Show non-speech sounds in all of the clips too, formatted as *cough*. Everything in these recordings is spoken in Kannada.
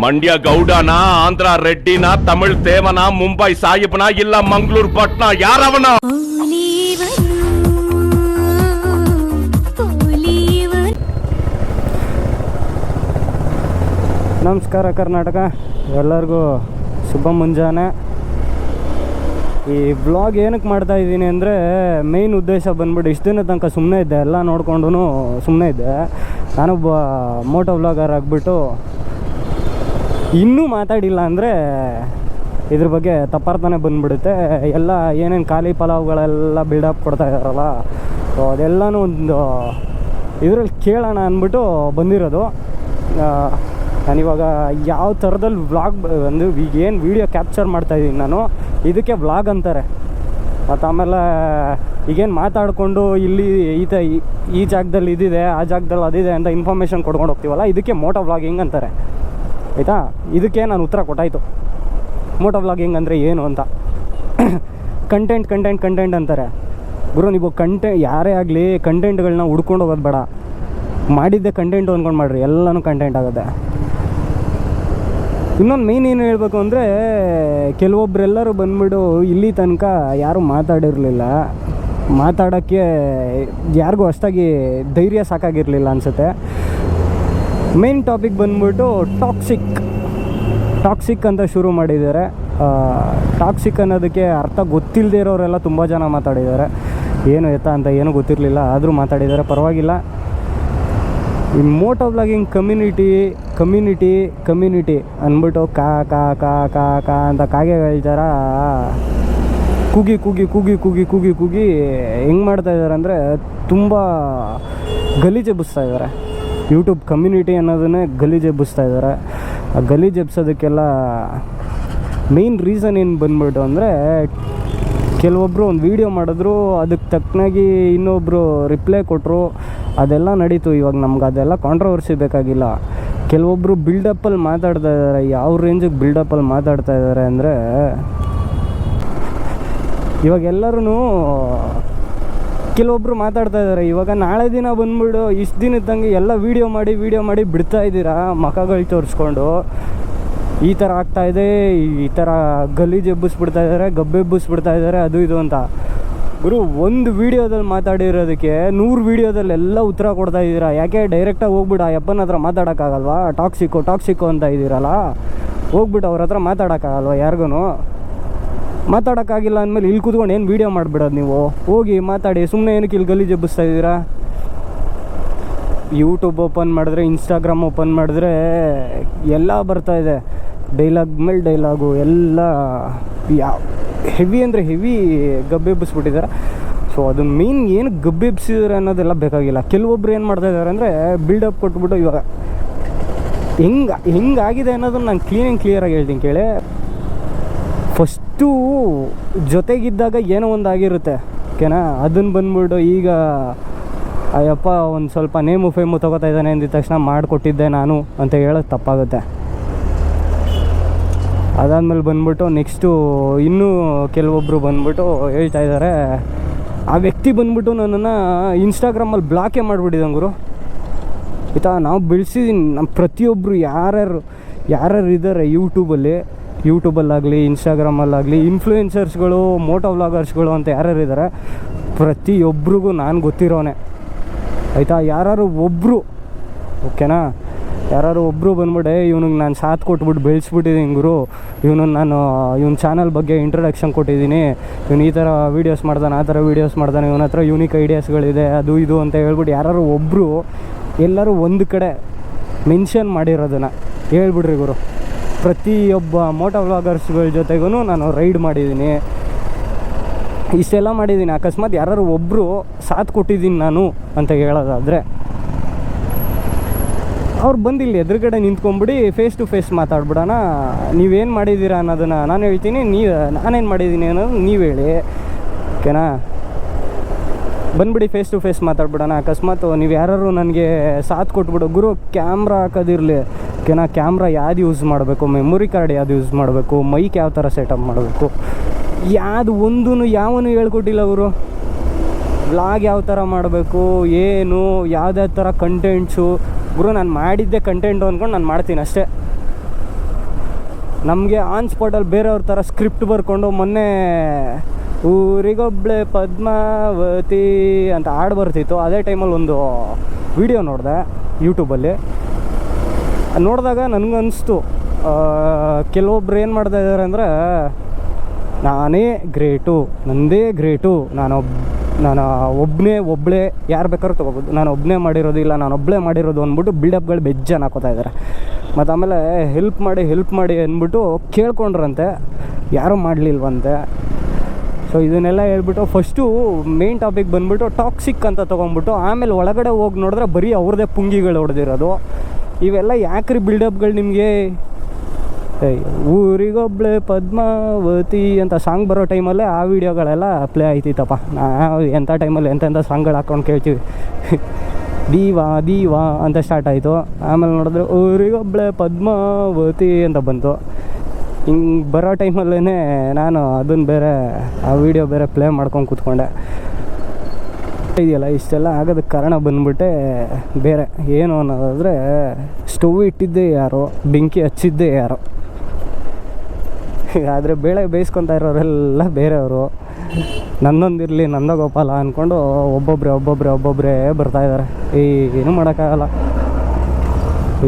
ಮಂಡ್ಯ ಗೌಡನ, ಆಂಧ್ರ ರೆಡ್ಡಿನ, ತಮಿಳ್ ತೇವನ ಮುಂಬೈ ಸಾಹಿಬ್ನ, ಇಲ್ಲ ಮಂಗಳೂರು ಪಟ್ನ, ಯಾರವನ? ನಮಸ್ಕಾರ ಕರ್ನಾಟಕ. ಎಲ್ಲರಿಗೂ ಶುಭ ಮುಂಜಾನೆ. ಈ ಬ್ಲಾಗ್ ಏನಕ್ಕೆ ಮಾಡ್ತಾ ಇದ್ದೀನಿ ಅಂದರೆ ಮೇಯ್ನ್ ಉದ್ದೇಶ ಬಂದ್ಬಿಟ್ಟು ಇಷ್ಟು ದಿನ ತನಕ ಸುಮ್ಮನೆ ಇದ್ದೆ. ಎಲ್ಲ ನೋಡಿಕೊಂಡು ಸುಮ್ಮನೆ ಇದ್ದೆ. ನಾನೊಬ್ಬ ಮೋಟೋ ಬ್ಲಾಗರ್ ಆಗಿಬಿಟ್ಟು ಇನ್ನೂ ಮಾತಾಡಿಲ್ಲ ಅಂದರೆ ಇದ್ರ ಬಗ್ಗೆ ತಪ್ಪಾರ್ಥನೆ ಬಂದ್ಬಿಡುತ್ತೆ. ಎಲ್ಲ ಏನೇನು ಖಾಲಿ ಪಲಾವ್ಗಳೆಲ್ಲ ಬಿಲ್ಡಪ್ ಕೊಡ್ತಾ ಇದ್ದಾರಲ್ಲ ಸೊ ಅದೆಲ್ಲನೂ ಒಂದು ಇದರಲ್ಲಿ ಕೇಳೋಣ ಅಂದ್ಬಿಟ್ಟು ಬಂದಿರೋದು. ನಾನಿವಾಗ ಯಾವ ಥರದಲ್ಲಿ ವ್ಲಾಗ್ ಒಂದು ಈಗ ಏನು ವೀಡಿಯೋ ಕ್ಯಾಪ್ಚರ್ ಮಾಡ್ತಾಯಿದ್ದೀನಿ ನಾನು, ಇದಕ್ಕೆ ವ್ಲಾಗ್ ಅಂತಾರೆ. ಮತ್ತು ಆಮೇಲೆ ಈಗೇನು ಮಾತಾಡಿಕೊಂಡು ಇಲ್ಲಿ ಈತ ಈ ಜಾಗದಲ್ಲಿ ಇದಿದೆ, ಆ ಜಾಗದಲ್ಲಿ ಅದಿದೆ ಅಂತ ಇನ್ಫಾರ್ಮೇಷನ್ ಕೊಡ್ಕೊಂಡು ಹೋಗ್ತೀವಲ್ಲ, ಇದಕ್ಕೆ ಮೋಟೋ ವ್ಲಾಗಿಂಗ್ ಅಂತಾರೆ. ಆಯಿತಾ? ಇದಕ್ಕೆ ನಾನು ಉತ್ತರ ಕೊಟ್ಟಾಯಿತು. ಮೋಟೋ ವ್ಲಾಗಿಂಗ್ ಅಂದರೆ ಏನು ಅಂತ. ಕಂಟೆಂಟ್ ಕಂಟೆಂಟ್ ಕಂಟೆಂಟ್ ಅಂತಾರೆ. ಗುರು, ನೀವು ಕಂಟೆ ಯಾರೇ ಆಗಲಿ ಕಂಟೆಂಟ್ಗಳನ್ನ ಹುಡ್ಕೊಂಡು ಹೋಗೋದು ಬೇಡ ಮಾಡಿದ್ದೆ ಕಂಟೆಂಟು ಅಂದ್ಕೊಂಡು ಮಾಡ್ರಿ, ಎಲ್ಲನೂ ಕಂಟೆಂಟ್ ಆಗುತ್ತೆ. ಇನ್ನೊಂದು ಮೇಯ್ನ್ ಏನು ಹೇಳಬೇಕು ಅಂದರೆ ಕೆಲವೊಬ್ಬರೆಲ್ಲರೂ ಬಂದ್ಬಿಟ್ಟು ಇಲ್ಲಿ ತನಕ ಯಾರೂ ಮಾತಾಡಿರಲಿಲ್ಲ. ಮಾತಾಡೋಕ್ಕೆ ಯಾರಿಗೂ ಅಷ್ಟಾಗಿ ಧೈರ್ಯ ಸಾಕಾಗಿರಲಿಲ್ಲ ಅನಿಸುತ್ತೆ. ಮೇನ್ ಟಾಪಿಕ್ ಬಂದ್ಬಿಟ್ಟು ಟಾಕ್ಸಿಕ್ ಟಾಕ್ಸಿಕ್ ಅಂತ ಶುರು ಮಾಡಿದ್ದಾರೆ. ಟಾಕ್ಸಿಕ್ ಅನ್ನೋದಕ್ಕೆ ಅರ್ಥ ಗೊತ್ತಿಲ್ಲದೆ ಇರೋರೆಲ್ಲ ತುಂಬ ಜನ ಮಾತಾಡಿದ್ದಾರೆ. ಏನು ಎತ್ತ ಅಂತ ಏನೂ ಗೊತ್ತಿರಲಿಲ್ಲ, ಆದರೂ ಮಾತಾಡಿದ್ದಾರೆ. ಪರವಾಗಿಲ್ಲ. ಈ moto vlogging community community community ಅಂದ್ಬಿಟ್ಟು ಕಾ ಕಾ ಕಾ ಕಾ ಕಾ ಅಂತ ಕಾಗೆ ಹೇಳ್ತಾರ. ಕೂಗಿ ಕೂಗಿ ಕೂಗಿ ಕೂಗಿ ಕೂಗಿ ಕೂಗಿ ಹೆಂಗೆ ಮಾಡ್ತಾ ಇದ್ದಾರೆ ಅಂದರೆ ತುಂಬ ಗಲೀಜೆ ಎಬ್ಬಿಸ್ತಾ ಇದ್ದಾರೆ. ಯೂಟ್ಯೂಬ್ ಕಮ್ಯುನಿಟಿ ಅನ್ನೋದನ್ನೇ ಗಲೀಜು ಎಬ್ಬಿಸ್ತಾ ಇದ್ದಾರೆ. ಆ ಗಲೀಜು ಎಬ್ಸೋದಕ್ಕೆಲ್ಲ ಮೇಯ್ನ್ ರೀಸನ್ ಏನು ಬಂದ್ಬಿಟ್ಟು ಅಂದರೆ ಕೆಲವೊಬ್ಬರು ಒಂದು ವೀಡಿಯೋ ಮಾಡಿದ್ರು ಅದಕ್ಕೆ ತಕ್ಕನಾಗಿ ಇನ್ನೊಬ್ಬರು ರಿಪ್ಲೈ ಕೊಟ್ಟರು ಅದೆಲ್ಲ ನಡೀತು. ಇವಾಗ ನಮ್ಗೆ ಅದೆಲ್ಲ ಕಾಂಟ್ರವರ್ಸಿ ಬೇಕಾಗಿಲ್ಲ. ಕೆಲವೊಬ್ಬರು ಬಿಲ್ಡಪ್ಪಲ್ಲಿ ಮಾತಾಡ್ತಾ ಇದ್ದಾರೆ. ಯಾವ ರೇಂಜಿಗೆ ಬಿಲ್ಡಪ್ಪಲ್ಲಿ ಮಾತಾಡ್ತಾ ಇದ್ದಾರೆ ಅಂದರೆ ಇವಾಗ ಎಲ್ಲರೂ ಕೆಲವೊಬ್ರು ಮಾತಾಡ್ತಾ ಇದ್ದಾರೆ ಇವಾಗ ನಾಳೆ ದಿನ ಬಂದ್ಬಿಡು, ಇಷ್ಟು ಇದ್ದಂಗೆ ಎಲ್ಲ ವೀಡಿಯೋ ಮಾಡಿ ವೀಡಿಯೋ ಮಾಡಿ ಬಿಡ್ತಾ ಇದ್ದೀರಾ? ಮಖಗಳು ತೋರಿಸ್ಕೊಂಡು. ಈ ಥರ ಆಗ್ತಾ ಇದೆ, ಈ ಥರ ಗಲೀಜು ಎಬ್ಬಿಸ್ಬಿಡ್ತಾ ಇದ್ದಾರೆ ಗಬ್ಬೆ ಎಬ್ಬಿಸ್ಬಿಡ್ತಾ ಇದ್ದಾರೆ ಅದು ಇದು ಅಂತ. ಗುರು, ಒಂದು ವೀಡಿಯೋದಲ್ಲಿ ಮಾತಾಡಿರೋದಕ್ಕೆ ನೂರು ವೀಡಿಯೋದಲ್ಲಿ ಎಲ್ಲ ಉತ್ತರ ಕೊಡ್ತಾ ಇದ್ದೀರಾ? ಯಾಕೆ ಡೈರೆಕ್ಟಾಗಿ ಹೋಗ್ಬಿಟ್ಟು ಆ ಯಪ್ಪನ ಹತ್ರ ಮಾತಾಡೋಕ್ಕಾಗಲ್ವಾ? ಟಾಕ್ಸಿಕ್ಕು ಟಾಕ್ಸಿಕ್ಕು ಅಂತ ಇದ್ದೀರಲ್ಲ? ಹೋಗ್ಬಿಟ್ಟು ಅವ್ರ ಹತ್ರ ಮಾತಾಡೋಕ್ಕಾಗಲ್ವಾ ಯಾರಿಗೂ ಮಾತಾಡೋಕ್ಕಾಗಿಲ್ಲ ಅಂದಮೇಲೆ ಇಲ್ಲಿ ಕೂತ್ಕೊಂಡು ಏನು ವೀಡಿಯೋ ಮಾಡಿಬಿಡೋದು ನೀವು? ಹೋಗಿ ಮಾತಾಡಿ ಸುಮ್ಮನೆ ಏನಕ್ಕೆ ಇಲ್ಲಿ ಗಲೀಜು ಎಬ್ಬಿಸ್ತಾ ಇದ್ದೀರಾ? ಯೂಟ್ಯೂಬ್ ಓಪನ್ ಮಾಡಿದ್ರೆ ಇನ್ಸ್ಟಾಗ್ರಾಮ್ ಓಪನ್ ಮಾಡಿದ್ರೆ ಎಲ್ಲ ಬರ್ತಾ ಇದೆ. ಡೈಲಾಗ್ ಮೇಲೆ ಡೈಲಾಗು ಎಲ್ಲ ಯಾವ ಹೆವಿ ಅಂದರೆ ಹೆವಿ ಗಬ್ಬೆಬ್ಬಿಸ್ಬಿಟ್ಟಿದ್ದಾರೆ ಸೊ ಅದು ಮೇನ್ ಏನು ಗಬ್ಬೆಬ್ಸಿದ್ದಾರೆ ಅನ್ನೋದೆಲ್ಲ ಬೇಕಾಗಿಲ್ಲ. ಕೆಲವೊಬ್ರು ಏನು ಮಾಡ್ತಾ ಇದ್ದಾರೆ ಅಂದರೆ ಬಿಲ್ಡಪ್ ಕೊಟ್ಬಿಟ್ಟು ಇವಾಗ ಹೆಂಗೆ, ಹೆಂಗಾಗಿದೆ ಅನ್ನೋದನ್ನು ನಾನು ಕ್ಲೀನ್ ಕ್ಲಿಯರಾಗಿ ಹೇಳ್ತೀನಿ ಕೇಳಿ. ಫಸ್ಟು ಜೊತೆಗಿದ್ದಾಗ ಏನೋ ಒಂದು ಆಗಿರುತ್ತೆ ಓಕೆನಾ? ಅದನ್ನು ಬಂದ್ಬಿಟ್ಟು ಈಗ ಅಯ್ಯಪ್ಪ ಒಂದು ಸ್ವಲ್ಪ ನೇಮು ಫೇಮು ತೊಗೋತಾ ಇದ್ದಾನೆ ಅಂದಿದ ತಕ್ಷಣ ಮಾಡಿಕೊಟ್ಟಿದ್ದೆ ನಾನು ಅಂತ ಹೇಳೋದು ತಪ್ಪಾಗುತ್ತೆ. ಅದಾದಮೇಲೆ ಬಂದ್ಬಿಟ್ಟು ನೆಕ್ಸ್ಟು ಇನ್ನೂ ಕೆಲವೊಬ್ಬರು ಬಂದ್ಬಿಟ್ಟು ಹೇಳ್ತಾ ಇದ್ದಾರೆ ಆ ವ್ಯಕ್ತಿ ಬಂದ್ಬಿಟ್ಟು ನನ್ನನ್ನು ಇನ್ಸ್ಟಾಗ್ರಾಮಲ್ಲಿ ಬ್ಲಾಕೇ ಮಾಡಿಬಿಟ್ಟಿದ್ದಂಗೆ ಆಯಿತಾ ನಾವು ಬೆಳೆಸಿದ್ದೀನಿ ನಮ್ಮ ಪ್ರತಿಯೊಬ್ಬರು ಯಾರ್ಯಾರು ಯಾರ್ಯಾರು ಇದ್ದಾರೆ ಯೂಟ್ಯೂಬಲ್ಲಿ ಯೂಟ್ಯೂಬಲ್ಲಾಗಲಿ, ಇನ್ಸ್ಟಾಗ್ರಾಮಲ್ಲಾಗಲಿ ಇನ್ಫ್ಲೂಯೆನ್ಸರ್ಸ್ಗಳು ಮೋಟೋ ವ್ಲಾಗರ್ಸ್ಗಳು ಅಂತ ಯಾರ್ಯಾರು ಇದ್ದಾರೆ ಪ್ರತಿಯೊಬ್ಬರಿಗೂ ನಾನು ಗೊತ್ತಿರೋನೆ. ಆಯಿತಾ? ಯಾರು ಒಬ್ಬರು ಓಕೆನಾ? ಯಾರು ಒಬ್ಬರು ಬಂದ್ಬಿಟ್ಟೆ ಇವ್ನಿಗೆ ನಾನು ಸಾಥ್ ಕೊಟ್ಬಿಟ್ಟು ಬೆಳೆಸ್ಬಿಟ್ಟಿದ್ದೀನಿ ಗುರು, ಇವನು ನಾನು, ಇವನ ಚಾನಲ್ ಬಗ್ಗೆ ಇಂಟ್ರೊಡಕ್ಷನ್ ಕೊಟ್ಟಿದ್ದೀನಿ ಇವನು ಈ ಥರ ವೀಡಿಯೋಸ್ ಮಾಡ್ತಾನೆ ಆ ಥರ ವೀಡಿಯೋಸ್ ಮಾಡ್ತಾನೆ ಇವನ ಹತ್ರ ಯೂನಿಕ್ ಐಡಿಯಾಸ್ಗಳಿದೆ ಅದು ಇದು ಅಂತ ಹೇಳ್ಬಿಟ್ಟು ಯಾರು ಒಬ್ಬರು ಎಲ್ಲರೂ ಒಂದು ಕಡೆ ಮೆನ್ಷನ್ ಮಾಡಿರೋದನ್ನು ಹೇಳ್ಬಿಡ್ರಿ ಗುರು. ಪ್ರತಿಯೊಬ್ಬ ಮೋಟೋ ವ್ಲಾಗರ್ಸ್ಗಳ ಜೊತೆಗೂ ನಾನು ರೈಡ್ ಮಾಡಿದ್ದೀನಿ. ಇಷ್ಟೆಲ್ಲ ಮಾಡಿದ್ದೀನಿ. ಅಕಸ್ಮಾತ್ ಯಾರು ಒಬ್ಬರು ಸಾಥ್ ಕೊಟ್ಟಿದ್ದೀನಿ ನಾನು ಅಂತ ಹೇಳೋದಾದರೆ, ಅವ್ರು ಬಂದಿಲ್ಲಿ ಎದುರುಗಡೆ ನಿಂತ್ಕೊಂಡ್ಬಿಡಿ ಫೇಸ್ ಟು ಫೇಸ್ ಮಾತಾಡ್ಬಿಡೋಣ. ನೀವೇನು ಮಾಡಿದ್ದೀರಾ ಅನ್ನೋದನ್ನು ನಾನು ಹೇಳ್ತೀನಿ. ನೀವು, ನಾನೇನು ಮಾಡಿದ್ದೀನಿ ಅನ್ನೋದು ನೀವು ಹೇಳಿ. ಓಕೆನಾ? ಬಂದ್ಬಿಡಿ ಫೇಸ್ ಟು ಫೇಸ್ ಮಾತಾಡ್ಬಿಡೋಣ. ಅಕಸ್ಮಾತ್ ನೀವು ಯಾರು ನನಗೆ ಸಾಥ್ ಕೊಟ್ಬಿಡು. ಗುರು ಕ್ಯಾಮ್ರಾ ಹಾಕೋದಿರಲಿ. ಓಕೆನಾ ಕ್ಯಾಮ್ರಾ ಯಾವ್ದು ಯೂಸ್ ಮಾಡಬೇಕು? ಮೆಮೊರಿ ಕಾರ್ಡ್ ಯಾವ್ದು ಯೂಸ್ ಮಾಡಬೇಕು? ಮೈಕ್ ಯಾವ ಥರ ಸೆಟಪ್ ಮಾಡಬೇಕು? ಯಾವುದು ಒಂದೂ ಯಾವನು ಹೇಳ್ಕೊಟ್ಟಿಲ್ಲ ಅವರು. ವ್ಲಾಗ್ ಯಾವ ಥರ ಮಾಡಬೇಕು? ಏನು? ಯಾವುದೇ ಥರ ಕಂಟೆಂಟ್ಸು ಗುರು, ನಾನು ಮಾಡಿದ್ದೆ ಕಂಟೆಂಟು ಅಂದ್ಕೊಂಡು ನಾನು ಮಾಡ್ತೀನಿ ಅಷ್ಟೇ. ನಮಗೆ ಆನ್ ಸ್ಪಾಟಲ್ಲಿ ಬೇರೆಯವ್ರ ಥರ ಸ್ಕ್ರಿಪ್ಟ್ ಬರ್ಕೊಂಡು ಮೊನ್ನೆ ಊರಿಗೊಬ್ಳೆ ಪದ್ಮಾವತಿ ಅಂತ ಹಾಡು ಬರ್ತಿತ್ತು. ಅದೇ ಟೈಮಲ್ಲಿ ಒಂದು ವಿಡಿಯೋ ನೋಡಿದೆ ಯೂಟ್ಯೂಬಲ್ಲಿ ನೋಡಿದಾಗ ನನಗನ್ನಿಸ್ತು ಕೆಲವೊಬ್ರು ಏನು ಮಾಡ್ತಾ ಇದ್ದಾರೆ ಅಂದರೆ, ನಾನೇ ಗ್ರೇಟು, ನಂದೇ ಗ್ರೇಟು ನಾನೊಬ್ ನಾನು ಒಬ್ಬನೇ ಒಬ್ಬಳೇ ಯಾರು ಬೇಕಾದ್ರೂ ತೊಗೋಬೋದು. ನಾನು ಒಬ್ಬನೇ ಮಾಡಿರೋದು ಇಲ್ಲ, ನಾನು ಒಬ್ಬಳೇ ಮಾಡಿರೋದು ಅಂದ್ಬಿಟ್ಟು ಬಿಲ್ಡಪ್ಗಳು ಬೆಜ್ಜನ್ ಹಾಕೋತಾ ಇದ್ದಾರೆ ಮತ್ತು ಆಮೇಲೆ ಹೆಲ್ಪ್ ಮಾಡಿ ಹೆಲ್ಪ್ ಮಾಡಿ ಅಂದ್ಬಿಟ್ಟು ಕೇಳ್ಕೊಂಡ್ರಂತೆ, ಯಾರೂ ಮಾಡಲಿಲ್ವಂತೆ. ಸೊ ಇದನ್ನೆಲ್ಲ ಹೇಳ್ಬಿಟ್ಟು ಫಸ್ಟು ಮೇನ್ ಟಾಪಿಕ್ ಬಂದ್ಬಿಟ್ಟು ಟಾಕ್ಸಿಕ್ ಅಂತ ತೊಗೊಂಡ್ಬಿಟ್ಟು ಆಮೇಲೆ ಒಳಗಡೆ ಹೋಗಿ ನೋಡಿದ್ರೆ ಬರೀ ಅವ್ರದ್ದೇ ಪುಂಗಿಗಳು ಹೊಡೆದಿರೋದು. ಇವೆಲ್ಲ ಯಾಕ್ರಿ ಬಿಲ್ಡಪ್ಗಳು ನಿಮಗೆ? ಊರಿಗೊಬ್ಳೆ ಪದ್ಮಾವತಿ ಅಂತ ಸಾಂಗ್ ಬರೋ ಟೈಮಲ್ಲೇ ಆ ವಿಡಿಯೋಗಳೆಲ್ಲ ಪ್ಲೇ ಆಯ್ತಿತ್ತಪ್ಪ. ನಾವು ಎಂಥ ಟೈಮಲ್ಲಿ ಎಂಥೆಂಥ ಸಾಂಗ್ಗಳು ಹಾಕ್ಕೊಂಡು ಕೇಳ್ತೀವಿ. ದೀವಾ ದೀವಾ ಅಂತ ಸ್ಟಾರ್ಟ್ ಆಯಿತು. ಆಮೇಲೆ ನೋಡಿದ್ರೆ ಊರಿಗೊಬ್ಳೆ ಪದ್ಮಾವತಿ ಅಂತ ಬಂತು. ಹಿಂಗೆ ಬರೋ ಟೈಮಲ್ಲೇ ನಾನು ಅದನ್ನು ಬೇರೆ, ಆ ವಿಡಿಯೋ ಬೇರೆ ಪ್ಲೇ ಮಾಡ್ಕೊಂಡು ಕೂತ್ಕೊಂಡೆ. ಇದೆಯಲ್ಲ, ಇಷ್ಟೆಲ್ಲ ಆಗೋದಕ್ಕೆ ಕಾರಣ ಬಂದ್ಬಿಟ್ಟೆ ಬೇರೆ. ಏನು ಅನ್ನೋದಾದರೆ, ಸ್ಟವ್ ಇಟ್ಟಿದ್ದೇ ಯಾರೋ, ಬೆಂಕಿ ಹಚ್ಚಿದ್ದೇ ಯಾರೋ. ಆದರೆ ಬೇಳೆ ಬೇಯಿಸ್ಕೊತಾ ಇರೋರೆಲ್ಲ ಬೇರೆಯವರು. ನನ್ನೊಂದಿರಲಿ ನಂದ ಗೋಪಾಲ ಅಂದ್ಕೊಂಡು ಒಬ್ಬೊಬ್ಬರೇ ಒಬ್ಬೊಬ್ಬರೇ ಒಬ್ಬೊಬ್ಬರೇ ಬರ್ತಾ ಇದ್ದಾರೆ. ಏನು ಮಾಡೋಕ್ಕಾಗಲ್ಲ.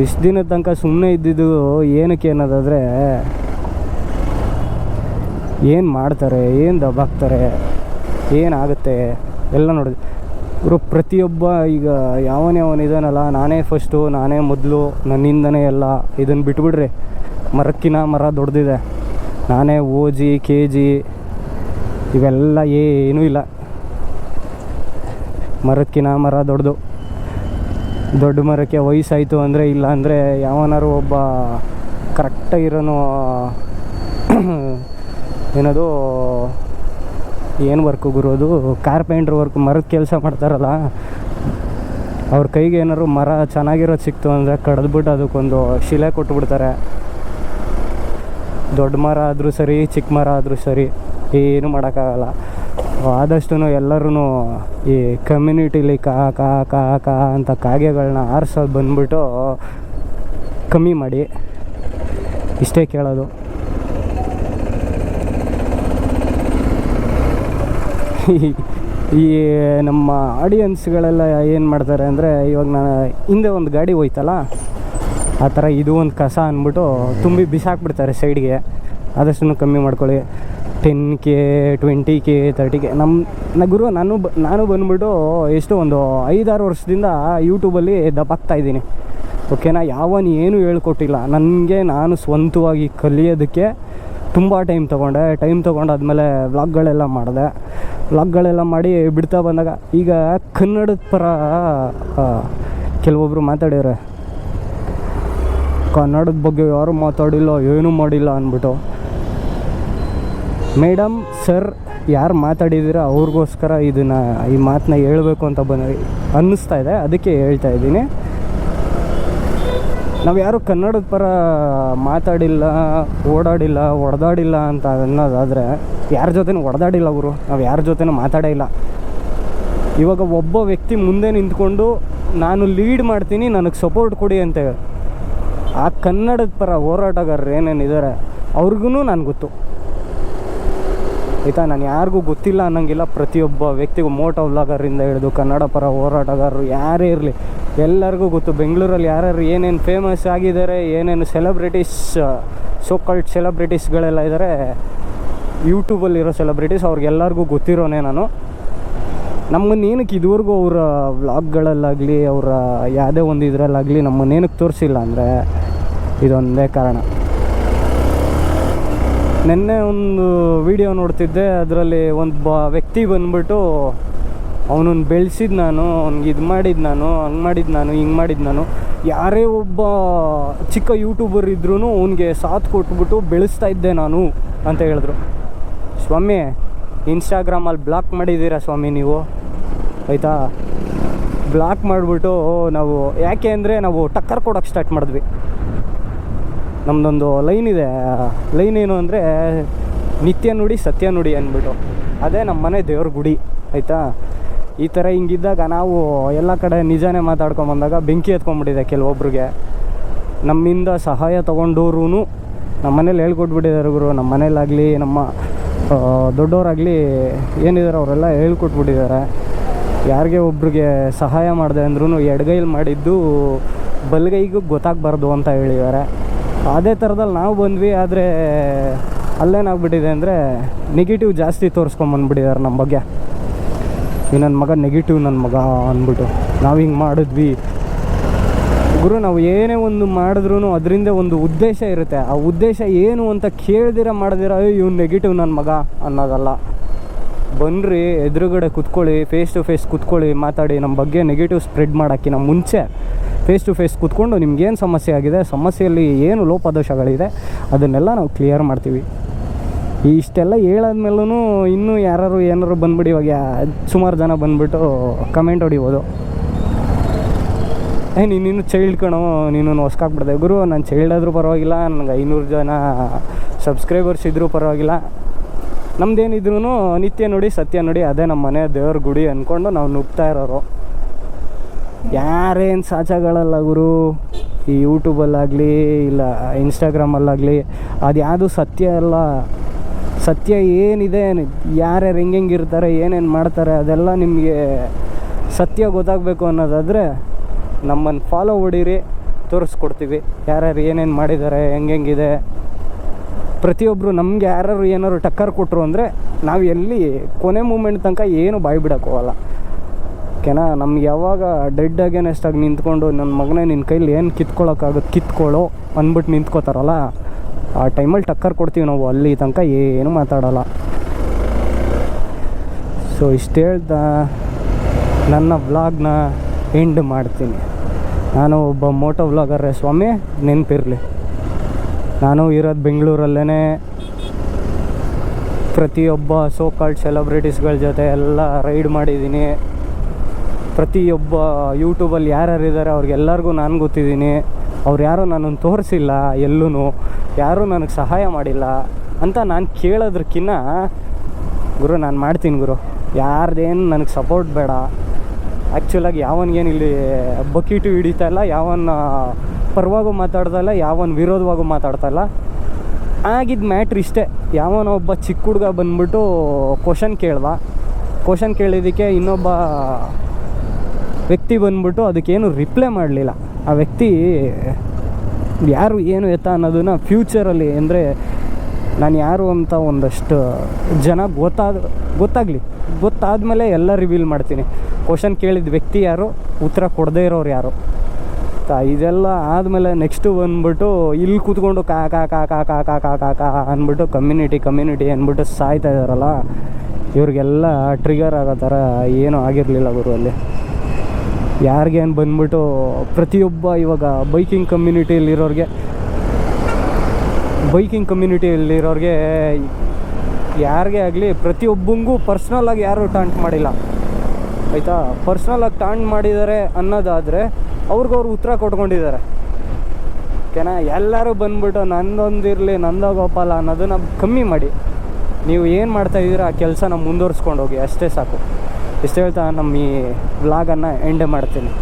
ಇಷ್ಟು ದಿನದ ತನಕ ಸುಮ್ಮನೆ ಇದ್ದಿದ್ದು ಏನಕ್ಕೆ ಅನ್ನೋದಾದರೆ, ಏನು ಮಾಡ್ತಾರೆ, ಏನು ದಬ್ಬಾಕ್ತಾರೆ ಏನಾಗುತ್ತೆ ಎಲ್ಲ ನೋಡಿ ಇವರು ಪ್ರತಿಯೊಬ್ಬ ಈಗ ಯಾವನೇ ಅವನಿದಾನಲ್ಲ ನಾನೇ ಫಸ್ಟು ನಾನೇ ಮೊದಲು, ನನ್ನಿಂದನೇ ಎಲ್ಲ ಇದನ್ನು ಬಿಟ್ಬಿಡ್ರಿ. ಮರಕ್ಕಿನ ಮರ ದೊಡ್ಡದಿದೆ ನಾನೇ ಓ ಜಿ, ಕೆ ಜಿ, ಇವೆಲ್ಲ ಏನೂ ಇಲ್ಲ. ಮರಕ್ಕಿನ ಮರ ದೊಡ್ಡದು ದೊಡ್ಡ ಮರಕ್ಕೆ ವಯಸ್ಸಾಯಿತು ಅಂದರೆ ಇಲ್ಲ ಅಂದರೆ ಯಾವನಾರು ಒಬ್ಬ ಕರೆಕ್ಟಾಗಿರೋನು *clears throat* ಏನದು ಏನು ವರ್ಕು ಗುರು ಕಾರ್ಪೆಂಟ್ರ್ ವರ್ಕ್ ಮರದ ಕೆಲಸ ಮಾಡ್ತಾರಲ್ಲ? ಅವ್ರ ಕೈಗೆ ಏನಾದ್ರು ಮರ ಚೆನ್ನಾಗಿರೋದು ಸಿಕ್ತು ಅಂದರೆ ಕಡ್ದ್ಬಿಟ್ಟು ಅದಕ್ಕೊಂದು ಶಿಲೆ ಕೊಟ್ಬಿಡ್ತಾರೆ. ದೊಡ್ಡ ಮರ ಆದರೂ ಸರಿ ಚಿಕ್ಕ ಮರ ಆದರೂ ಸರಿ, ಏನು ಮಾಡೋಕ್ಕಾಗಲ್ಲ. ಆದಷ್ಟು ಎಲ್ಲರೂ ಈ ಕಮ್ಯುನಿಟಿಲಿ ಕಾ ಕಾ ಕಾ ಕಾ ಅಂತ ಕಾಗೆಗಳನ್ನ ಆರಿಸೋದು ಬಂದ್ಬಿಟ್ಟು ಕಮ್ಮಿ ಮಾಡಿ. ಇಷ್ಟೇ ಕೇಳೋದು. ಈ ನಮ್ಮ ಆಡಿಯನ್ಸ್ಗಳೆಲ್ಲ ಏನು ಮಾಡ್ತಾರೆ ಅಂದರೆ, ಇವಾಗ ನಾನು ಹಿಂದೆ ಒಂದು ಗಾಡಿ ಹೋಯ್ತಲ್ಲ, ಆ ಥರ ಇದು ಒಂದು ಕಸ ಅಂದ್ಬಿಟ್ಟು ತುಂಬಿ ಬಿಸಾಕ್ಬಿಡ್ತಾರೆ ಸೈಡ್ಗೆ ಆದಷ್ಟು ಕಮ್ಮಿ ಮಾಡ್ಕೊಳ್ಳಿ. Ten K twenty K thirty K ನಮ್ಮ ನ ಗುರು, ನಾನು ಬ, ನಾನು ಬಂದ್ಬಿಟ್ಟು ಎಷ್ಟು ಒಂದು ಐದಾರು ವರ್ಷದಿಂದ ಯೂಟ್ಯೂಬಲ್ಲಿ ದಪ್ಪಾಗ್ತಾ ಇದ್ದೀನಿ. ಓಕೆನಾ? ಯಾವನು ಏನೂ ಹೇಳ್ಕೊಟ್ಟಿಲ್ಲ. ನನಗೆ ನಾನು ಸ್ವಂತವಾಗಿ ಕಲಿಯೋದಕ್ಕೆ ತುಂಬ ಟೈಮ್ ತೊಗೊಂಡೆ. ಟೈಮ್ ತೊಗೊಂಡಾದ್ಮೇಲೆ ವ್ಲಾಗ್ಗಳೆಲ್ಲ ಮಾಡಿದೆ. ವ್ಲಾಗ್ಗಳೆಲ್ಲ ಮಾಡಿ ಬಿಡ್ತಾ ಬಂದಾಗ ಈಗ ಕನ್ನಡದ ಪರ ಕೆಲವೊಬ್ಬರು ಮಾತಾಡ್ಯಾರೆ ಕನ್ನಡದ ಬಗ್ಗೆ ಯಾರು ಮಾತಾಡಿಲ್ಲ, ಏನೂ ಮಾಡಿಲ್ಲ ಅಂದ್ಬಿಟ್ಟು. ಮೇಡಮ್, ಸರ್, ಯಾರು ಮಾತಾಡಿದ್ದೀರ, ಅವ್ರಿಗೋಸ್ಕರ ಇದನ್ನು, ಈ ಮಾತನ್ನ ಹೇಳಬೇಕು ಅಂತ ಬಂದ ಅನ್ನಿಸ್ತಾ ಇದೆ, ಅದಕ್ಕೆ ಹೇಳ್ತಾ ಇದ್ದೀನಿ. ನಾವು ಯಾರು ಕನ್ನಡದ ಪರ ಮಾತಾಡಿಲ್ಲ, ಓಡಾಡಿಲ್ಲ ಹೊಡೆದಾಡಿಲ್ಲ ಅಂತ ಅನ್ನೋದಾದರೆ ಯಾರ ಜೊತೆನೂ ಹೊಡೆದಾಡಿಲ್ಲ ಅವರು ನಾವು ಯಾರ ಜೊತೆನೂ ಮಾತಾಡೇ ಇಲ್ಲ. ಇವಾಗ ಒಬ್ಬ ವ್ಯಕ್ತಿ ಮುಂದೆ ನಿಂತ್ಕೊಂಡು, ನಾನು ಲೀಡ್ ಮಾಡ್ತೀನಿ, ನನಗೆ ಸಪೋರ್ಟ್ ಕೊಡಿ ಅಂತ. ಆ ಕನ್ನಡದ ಪರ ಹೋರಾಟಗಾರರು ಏನೇನಿದ್ದಾರೆ ಅವ್ರಿಗೂ ನಾನು ಗೊತ್ತು. ಆಯಿತಾ? ನಾನು ಯಾರಿಗೂ ಗೊತ್ತಿಲ್ಲ ಅನ್ನೋಂಗಿಲ್ಲ. ಪ್ರತಿಯೊಬ್ಬ ವ್ಯಕ್ತಿಗೂ ಮೋಟೋ ವ್ಲಾಗರಿಂದ ಹಿಡಿದು ಕನ್ನಡ ಪರ ಹೋರಾಟಗಾರರು ಯಾರೇ ಇರಲಿ, ಎಲ್ಲರಿಗೂ ಗೊತ್ತು. ಬೆಂಗಳೂರಲ್ಲಿ ಯಾರ್ಯಾರು ಏನೇನು ಫೇಮಸ್ ಆಗಿದ್ದಾರೆ, ಏನೇನು ಸೆಲೆಬ್ರಿಟೀಸ್ ಸೋಕಾಲ್ಡ್ ಸೆಲೆಬ್ರಿಟೀಸ್ಗಳೆಲ್ಲ ಇದ್ದಾರೆ ಯೂಟ್ಯೂಬಲ್ಲಿರೋ ಸೆಲೆಬ್ರಿಟೀಸ್ ಅವ್ರಿಗೆಲ್ಲರಿಗೂ ಗೊತ್ತಿರೋನೇ ನಾನು. ನಮ್ಮನ್ನೇನಕ್ಕೆ ಇದುವರೆಗೂ ಅವರ ವ್ಲಾಗ್ಗಳಲ್ಲಾಗಲಿ, ಅವರ ಯಾವುದೇ ಒಂದು ಇದರಲ್ಲಾಗಲಿ ನಮ್ಮನ್ನೇನಕ್ಕೆ ತೋರಿಸಿಲ್ಲ ಅಂದರೆ ಇದೊಂದೇ ಕಾರಣ. ನಿನ್ನೆ ಒಂದು ವಿಡಿಯೋ ನೋಡ್ತಿದ್ದೆ, ಅದರಲ್ಲಿ ಒಂದು ಬ, ವ್ಯಕ್ತಿ ಬಂದ್ಬಿಟ್ಟು ಅವನನ್ನು ಬೆಳೆಸಿದ ನಾನು, ಅವ್ನಿಗೆ ಇದು ಮಾಡಿದ್ದು ನಾನು, ಹಂಗೆ ಮಾಡಿದ್ದು ನಾನು, ಹಿಂಗೆ ಮಾಡಿದ್ದು ನಾನು. ಯಾರೇ ಒಬ್ಬ ಚಿಕ್ಕ ಯೂಟ್ಯೂಬರ್ ಇದ್ರೂ ಅವನಿಗೆ ಸಾಥ್ ಕೊಟ್ಬಿಟ್ಟು ಬೆಳೆಸ್ತಾ ಇದ್ದೆ ನಾನು, ಅಂತ ಹೇಳಿದ್ರು. ಸ್ವಾಮಿ ಇನ್ಸ್ಟಾಗ್ರಾಮಲ್ಲಿ ಬ್ಲಾಕ್ ಮಾಡಿದ್ದೀರಾ ಸ್ವಾಮಿ ನೀವು? ಆಯಿತಾ? ಬ್ಲಾಕ್ ಮಾಡಿಬಿಟ್ಟು ನಾವು, ಯಾಕೆ ಅಂದರೆ ನಾವು ಟಕ್ಕರ್ ಕೊಡೋಕ್ಕೆ ಸ್ಟಾರ್ಟ್ ಮಾಡಿದ್ವಿ. ನಮ್ಮದೊಂದು ಲೈನ್ ಇದೆ. ಲೈನ್ ಏನು ಅಂದರೆ, ನಿತ್ಯ ನುಡಿ, ಸತ್ಯ ನುಡಿ ಅಂದ್ಬಿಟ್ಟು. ಅದೇ ನಮ್ಮ ಮನೆ ದೇವ್ರ ಗುಡಿ, ಆಯಿತಾ? ಈ ಥರ ಹಿಂಗಿದ್ದಾಗ ನಾವು ಎಲ್ಲ ಕಡೆ ನಿಜಾನೇ ಮಾತಾಡ್ಕೊಂಬಂದಾಗ ಬೆಂಕಿ ಎತ್ಕೊಂಡ್ಬಿಟ್ಟಿದೆ ಕೆಲವೊಬ್ರಿಗೆ. ನಮ್ಮಿಂದ ಸಹಾಯ ತೊಗೊಂಡವ್ರೂ ನಮ್ಮ ಮನೇಲಿ ಹೇಳ್ಕೊಟ್ಬಿಟ್ಟಿದ್ದಾರೆ ಗುರು. ನಮ್ಮ ಮನೇಲಾಗಲಿ, ನಮ್ಮ ದೊಡ್ಡವರಾಗಲಿ ಏನಿದ್ದಾರೆ ಅವರೆಲ್ಲ ಹೇಳ್ಕೊಟ್ಬಿಟ್ಟಿದ್ದಾರೆ. ಯಾರಿಗೆ ಒಬ್ರಿಗೆ ಸಹಾಯ ಮಾಡಿದೆ ಅಂದ್ರೂ ಎಡಗೈಲಿ ಮಾಡಿದ್ದು ಬಲಗೈಗೂ ಗೊತ್ತಾಗಬಾರ್ದು ಅಂತ ಹೇಳಿದ್ದಾರೆ. ಅದೇ ಥರದಲ್ಲಿ ನಾವು ಬಂದ್ವಿ, ಆದರೆ ಅಲ್ಲೇನಾಗ್ಬಿಟ್ಟಿದೆ ಅಂದರೆ ನೆಗೆಟಿವ್ ಜಾಸ್ತಿ ತೋರಿಸ್ಕೊಂಬಂದ್ಬಿಟ್ಟಿದ್ದಾರೆ ನಮ್ಮ ಬಗ್ಗೆ. ಈ ನನ್ನ ಮಗ ನೆಗೆಟಿವ್ ನನ್ನ ಮಗ ಅಂದ್ಬಿಟ್ಟು. ನಾವು ಹಿಂಗೆ ಮಾಡಿದ್ವಿ ಗುರು, ನಾವು ಏನೇ ಒಂದು ಮಾಡಿದ್ರೂ ಅದರಿಂದ ಒಂದು ಉದ್ದೇಶ ಇರುತ್ತೆ. ಆ ಉದ್ದೇಶ ಏನು ಅಂತ ಕೇಳ್ದಿರ ಮಾಡ್ದಿರ ಇವ್ನು ನೆಗೆಟಿವ್ ನನ್ನ ಮಗ ಅನ್ನೋದಲ್ಲ. ಬನ್ನಿರಿ ಎದುರುಗಡೆ ಕುತ್ಕೊಳ್ಳಿ ಫೇಸ್ ಟು ಫೇಸ್ ಕುತ್ಕೊಳ್ಳಿ, ಮಾತಾಡಿ ನಮ್ಮ ಬಗ್ಗೆ ನೆಗೆಟಿವ್ ಸ್ಪ್ರೆಡ್ ಮಾಡೋಕ್ಕಿಂತ ಮುಂಚೆ ಫೇಸ್ ಟು ಫೇಸ್ ಕುತ್ಕೊಂಡು ನಿಮ್ಗೇನು ಸಮಸ್ಯೆ ಆಗಿದೆ, ಸಮಸ್ಯೆಯಲ್ಲಿ ಏನು ಲೋಪದೋಷಗಳಿದೆ, ಅದನ್ನೆಲ್ಲ ನಾವು ಕ್ಲಿಯರ್ ಮಾಡ್ತೀವಿ. ಇಷ್ಟೆಲ್ಲ ಹೇಳಾದ್ಮೇಲೂ ಇನ್ನೂ ಯಾರು ಏನಾರು ಬಂದ್ಬಿಡಿ, ಇವಾಗ ಸುಮಾರು ಜನ ಬಂದ್ಬಿಟ್ಟು ಕಮೆಂಟ್ ಹೊಡಿಬೋದು. ಏ ನೀನು ಚೈಲ್ಡ್ ಕಣೋ, ನೀನು ಹೊಸ್ಕಾಕ್ಬಿಡ್ದೆ ಗುರು, ನಾನು ಚೈಲ್ಡ್ ಆದರೂ ಪರವಾಗಿಲ್ಲ, ನನಗೆ ಐನೂರು ಜನ ಸಬ್ಸ್ಕ್ರೈಬರ್ಸ್ ಇದ್ದರೂ ಪರವಾಗಿಲ್ಲ. ನಮ್ದೇನಿದ್ರು ನಿತ್ಯ ನೋಡಿ, ಸತ್ಯ ನೋಡಿ, ಅದೇ ನಮ್ಮ ಮನೆ ದೇವ್ರ ಗುಡಿ ಅಂದ್ಕೊಂಡು ನಾವು ನುಗ್ತಾ ಇರೋರು. ಯಾರೇನು ಸಾಚಗಳಲ್ಲ ಗುರು? ಈ ಯೂಟ್ಯೂಬಲ್ಲಾಗಲಿ ಇಲ್ಲ ಇನ್ಸ್ಟಾಗ್ರಾಮಲ್ಲಾಗಲಿ ಅದು ಯಾವುದು ಸತ್ಯ ಅಲ್ಲ. ಸತ್ಯ ಏನಿದೆ, ಯಾರ್ಯಾರು ಹೆಂಗೆ ಇರ್ತಾರೆ, ಏನೇನು ಮಾಡ್ತಾರೆ, ಅದೆಲ್ಲ ನಿಮಗೆ ಸತ್ಯ ಗೊತ್ತಾಗಬೇಕು ಅನ್ನೋದಾದರೆ ನಮ್ಮನ್ನು ಫಾಲೋ ಹೊಡೀರಿ ತೋರಿಸ್ಕೊಡ್ತೀವಿ. ಯಾರ್ಯಾರು ಏನೇನು ಮಾಡಿದ್ದಾರೆ ಹೆಂಗೆಂಗಿದೆ ಪ್ರತಿಯೊಬ್ಬರು ನಮಗೆ ಯಾರು ಏನಾದ್ರು ಟಕ್ಕರ್ ಕೊಟ್ಟರು ಅಂದರೆ ನಾವು ಎಲ್ಲಿ ಕೊನೆ ಮೂಮೆಂಟ್ ತನಕ ಏನು ಬಾಯಿ ಬಿಡಕ್ಕೆ ಹೋಗಲ್ಲ. ಓಕೆನಾ ನಮ್ಗೆ ಯಾವಾಗ ಡೆಡ್ ಅಗೇನೆಸ್ಟ್ ಆಗಿ ನಿಂತ್ಕೊಂಡು ನನ್ನ ಮಗನೇ ನಿನ್ನ ಕೈಲಿ ಏನು ಕಿತ್ಕೊಳ್ಳೋಕ್ಕಾಗುತ್ತೆ ಕಿತ್ಕೊಳ್ಳೋ ಅಂದ್ಬಿಟ್ಟು ನಿಂತ್ಕೋತಾರಲ್ಲ, ಆ ಟೈಮಲ್ಲಿ ಟಕ್ಕರ್ ಕೊಡ್ತೀವಿ ನಾವು, ಅಲ್ಲಿ ತನಕ ಏನು ಮಾತಾಡೋಲ್ಲ. ಸೊ ಇಷ್ಟು ಹೇಳ್ದ, ನನ್ನ ವ್ಲಾಗ್ನ ಎಂಡ್ ಮಾಡ್ತೀನಿ. ನಾನು ಒಬ್ಬ ಮೋಟೋ ವ್ಲಾಗರೇ ಸ್ವಾಮಿ ನೆನಪಿರಲಿ ನಾನು ಇರೋದು ಬೆಂಗಳೂರಲ್ಲೇ ಪ್ರತಿಯೊಬ್ಬ ಸೋ ಕಾಲ್ಡ್ ಸೆಲೆಬ್ರಿಟೀಸ್ಗಳ ಜೊತೆ ಎಲ್ಲ ರೈಡ್ ಮಾಡಿದ್ದೀನಿ. ಪ್ರತಿಯೊಬ್ಬ ಯೂಟ್ಯೂಬಲ್ಲಿ ಯಾರ್ಯಾರು ಇದ್ದಾರೆ ಅವ್ರಿಗೆಲ್ಲರಿಗೂ ನಾನು ಗೊತ್ತಿದ್ದೀನಿ. ಅವ್ರು ಯಾರೂ ನನ್ನನ್ನು ತೋರಿಸಿಲ್ಲ ಎಲ್ಲೂ ಯಾರೂ ನನಗೆ ಸಹಾಯ ಮಾಡಿಲ್ಲ ಅಂತ ನಾನು ಕೇಳೋದ್ರಕ್ಕಿನ್ನ ಗುರು ನಾನು ಮಾಡ್ತೀನಿ ಗುರು. ಯಾರ್ದೇನು ನನಗೆ ಸಪೋರ್ಟ್ ಬೇಡ. ಆ್ಯಕ್ಚುಲಾಗಿ ಯಾವನಿಗೇನು ಇಲ್ಲಿ ಬಕೀಟು ಹಿಡಿತಾ ಇಲ್ಲ, ಯಾವನ ಪರವಾಗೂ ಮಾತಾಡ್ತಾ ಇಲ್ಲ, ಯಾವನ ವಿರೋಧವಾಗೂ ಮಾತಾಡ್ತಾ ಇಲ್ಲ. ಆಗಿದ್ದ ಮ್ಯಾಟ್ರ್ ಇಷ್ಟೇ. ಯಾವನೋ ಒಬ್ಬ ಚಿಕ್ಕ ಹುಡುಗ ಬಂದ್ಬಿಟ್ಟು ಕ್ವಶನ್ ಕೇಳ್ದ. ಕ್ವಶನ್ ಕೇಳಿದ್ದಕ್ಕೆ ಇನ್ನೊಬ್ಬ ವ್ಯಕ್ತಿ ಬಂದ್ಬಿಟ್ಟು ಅದಕ್ಕೇನು ರಿಪ್ಲೈ ಮಾಡಲಿಲ್ಲ. ಆ ವ್ಯಕ್ತಿ ಯಾರು ಏನು ಎತ್ತ ಅನ್ನೋದನ್ನ ಫ್ಯೂಚರಲ್ಲಿ ಅಂದರೆ ನಾನು ಯಾರು ಅಂತ ಒಂದಷ್ಟು ಜನ ಗೊತ್ತಾದ, ಗೊತ್ತಾಗಲಿ. ಗೊತ್ತಾದಮೇಲೆ ಎಲ್ಲ ರಿವೀಲ್ ಮಾಡ್ತೀನಿ. ಕ್ವಶನ್ ಕೇಳಿದ ವ್ಯಕ್ತಿ ಯಾರು? ಉತ್ತರ ಕೊಡದೇ ಇರೋರು ಯಾರು? ತಾ ಇದೆಲ್ಲ ಆದಮೇಲೆ ನೆಕ್ಸ್ಟು ಬಂದ್ಬಿಟ್ಟು ಇಲ್ಲಿ ಕೂತ್ಕೊಂಡು ಕಾ ಕಾ ಕಾ ಕಾ ಕಾ ಕಾ ಕಾ ಕಾ ಕಾ ಅಂದ್ಬಿಟ್ಟು ಕಮ್ಯುನಿಟಿ ಕಮ್ಯುನಿಟಿ ಅಂದ್ಬಿಟ್ಟು ಸಾಯ್ತಾ ಇದ್ದಾರಲ್ಲ, ಇವ್ರಿಗೆಲ್ಲ ಟ್ರಿಗರ್ ಆಗೋ ಥರ ಏನೂ ಆಗಿರಲಿಲ್ಲ ಗುರು ಅಲ್ಲಿ. ಯಾರಿಗೇನು ಬಂದ್ಬಿಟ್ಟು ಪ್ರತಿಯೊಬ್ಬ ಇವಾಗ ಬೈಕಿಂಗ್ ಕಮ್ಯುನಿಟಿಯಲ್ಲಿರೋರಿಗೆ ಬೈಕಿಂಗ್ ಕಮ್ಯುನಿಟಿಯಲ್ಲಿರೋರಿಗೆ ಯಾರಿಗೆ ಆಗಲಿ ಪ್ರತಿಯೊಬ್ಬಂಗೂ ಪರ್ಸ್ನಲ್ಲಾಗಿ ಯಾರೂ ಟಾಂಟ್ ಮಾಡಿಲ್ಲ. ಆಯಿತಾ? ಪರ್ಸ್ನಲಾಗಿ ತಾಂಡ್ ಮಾಡಿದ್ದಾರೆ ಅನ್ನೋದಾದರೆ ಅವ್ರಿಗವ್ರು ಉತ್ತರ ಕೊಟ್ಕೊಂಡಿದ್ದಾರೆ ಓಕೆನಾ? ಎಲ್ಲರೂ ಬಂದ್ಬಿಟ್ಟು ನಂದೊಂದಿರಲಿ ನಂದ ಗೋಪಾಲ ಅನ್ನೋದನ್ನು ಕಮ್ಮಿ ಮಾಡಿ. ನೀವು ಏನು ಮಾಡ್ತಾ ಇದ್ದೀರ? ಆ ಕೆಲಸನ ಮುಂದುವರ್ಸ್ಕೊಂಡು ಹೋಗಿ. ಅಷ್ಟೇ ಸಾಕು. ಇಷ್ಟು ಹೇಳ್ತಾ ನಮ್ಮ ಈ ವ್ಲಾಗನ್ನು ಎಂಡ್ ಮಾಡ್ತೀನಿ.